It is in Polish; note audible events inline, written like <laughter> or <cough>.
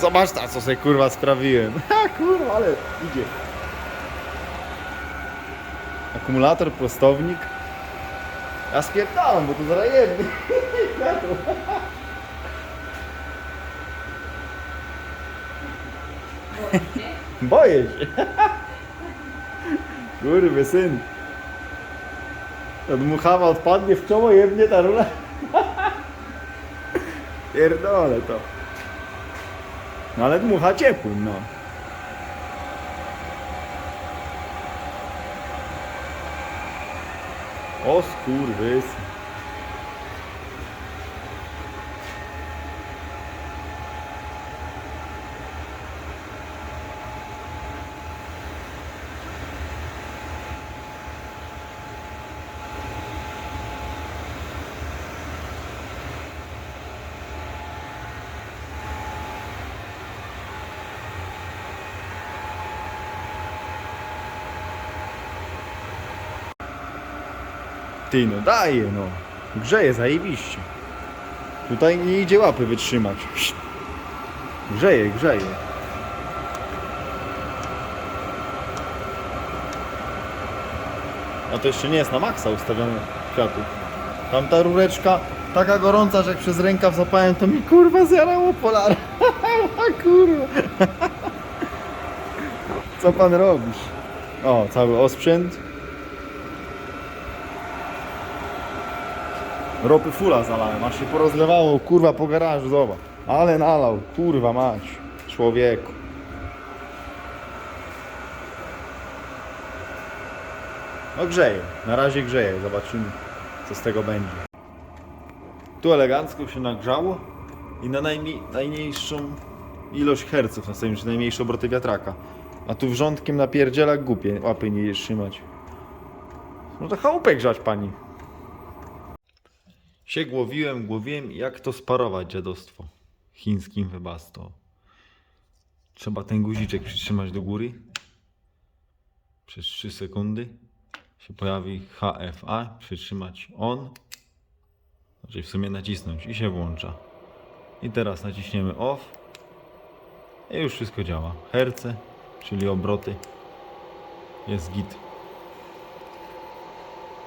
Zobacz ta, co sobie kurwa sprawiłem. <laughs> Ha kurwa, ale idzie. Akumulator, prostownik. Ja spierdalam, bo to zaraz jedny. <laughs> <laughs> Boję się. Kurwy syn. Odmuchawa odpadnie w czoło, jebnie ta rula. Pierdolę to. No ale dmucha ciepłym, no. O skurwys. Ty no daje no. Grzeje zajebiście. Tutaj nie idzie łapy wytrzymać. Grzeje, grzeje. A to jeszcze nie jest na maksa ustawione kwiatu. Tam ta rureczka taka gorąca, że jak przez rękaw zapałem, to mi kurwa zjarało polar. <laughs> Kurwa. <laughs> Co pan robisz? O, cały osprzęt. Ropy fula zalałem, aż się porozlewało, kurwa, po garażu, zobacz. Ale nalał, kurwa mać, człowieku. No grzeje, na razie grzeje, zobaczymy co z tego będzie. Tu elegancko się nagrzało i na najmniej, najmniejszą ilość herców nastawiłem, czy najmniejsze obroty wiatraka. A tu wrzątkiem napierdziela głupie, łapy nie trzymać. No to chałupę grzać pani. Się głowiłem, głowiłem, jak to sparować dziadostwo chińskim webasto. Trzeba ten guziczek przytrzymać do góry. Przez 3 sekundy się pojawi HFA, przytrzymać on. Znaczy w sumie nacisnąć i się włącza. I teraz naciśniemy off. I już wszystko działa. Herce, czyli obroty. Jest git.